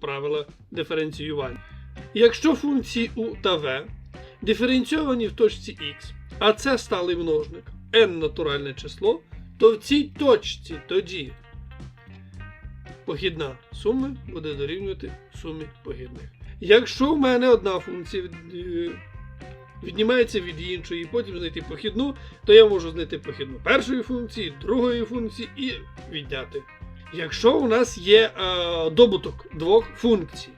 правила диференціювання. Якщо функції u та v диференційовані в точці x, а це сталий множник n натуральне число, то в цій точці тоді похідна суми буде дорівнювати сумі похідних. Якщо в мене одна функція е, віднімається від іншої, і потім знайти похідну, то я можу знайти похідну першої функції, другої функції і відняти. Якщо у нас є е, добуток двох функцій,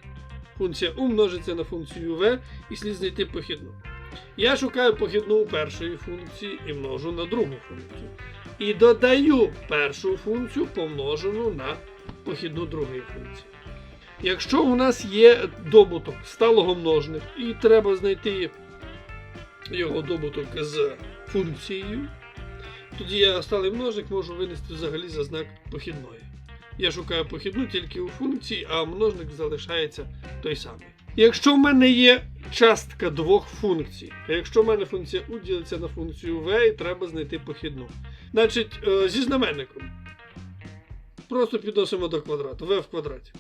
функція u множиться на функцію v і слід знайти похідну. Я шукаю похідну у першої функції і множу на другу функцію. І додаю першу функцію помножену на похідну другої функції. Якщо у нас є добуток сталого множника, і треба знайти його добуток з функцією, тоді я сталий множник можу винести взагалі за знак похідної. Я шукаю похідну тільки у функції, а множник залишається той самий. Якщо в мене є частка двох функцій, то якщо в мене функція u ділиться на функцію v, і треба знайти похідну. Значить, е, зі знаменником. Просто підносимо до квадрату, v в квадраті.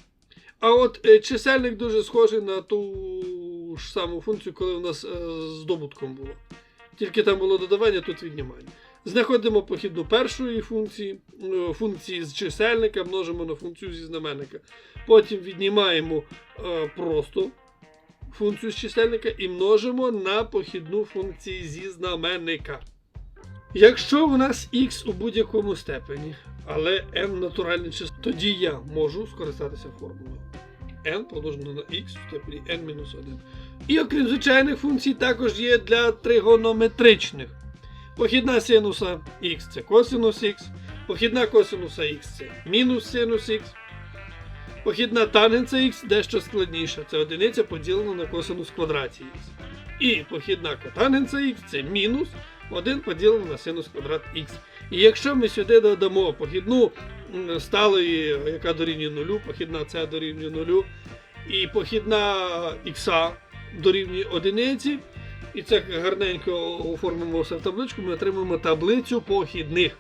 А от е, чисельник дуже схожий на ту ж саму функцію, коли у нас е, з добутком було. Тільки там було додавання, тут віднімання. Знаходимо похідну першої функції, е, функції з чисельника, множимо на функцію зі знаменника. Потім віднімаємо е, просто функцію з чисельника і множимо на похідну функцію зі знаменника. Якщо у нас x у будь-якому степені, але n натуральне число, тоді я можу скористатися формулою n помножено на x в степені n-1. І окрім звичайних функцій, також є для тригонометричних. Похідна синуса x це косинус x, похідна косинуса x це мінус синус x, похідна тангенса x дещо складніша, це одиниця поділена на косинус квадраті x. І похідна котангенса x це мінус 1 поділено на синус квадрат x. І якщо ми сюди додамо похідну сталої, яка дорівнює нулю, похідна це дорівнює нулю, і похідна х дорівнює одиниці, і це гарненько оформимо все в табличку, ми отримаємо таблицю похідних.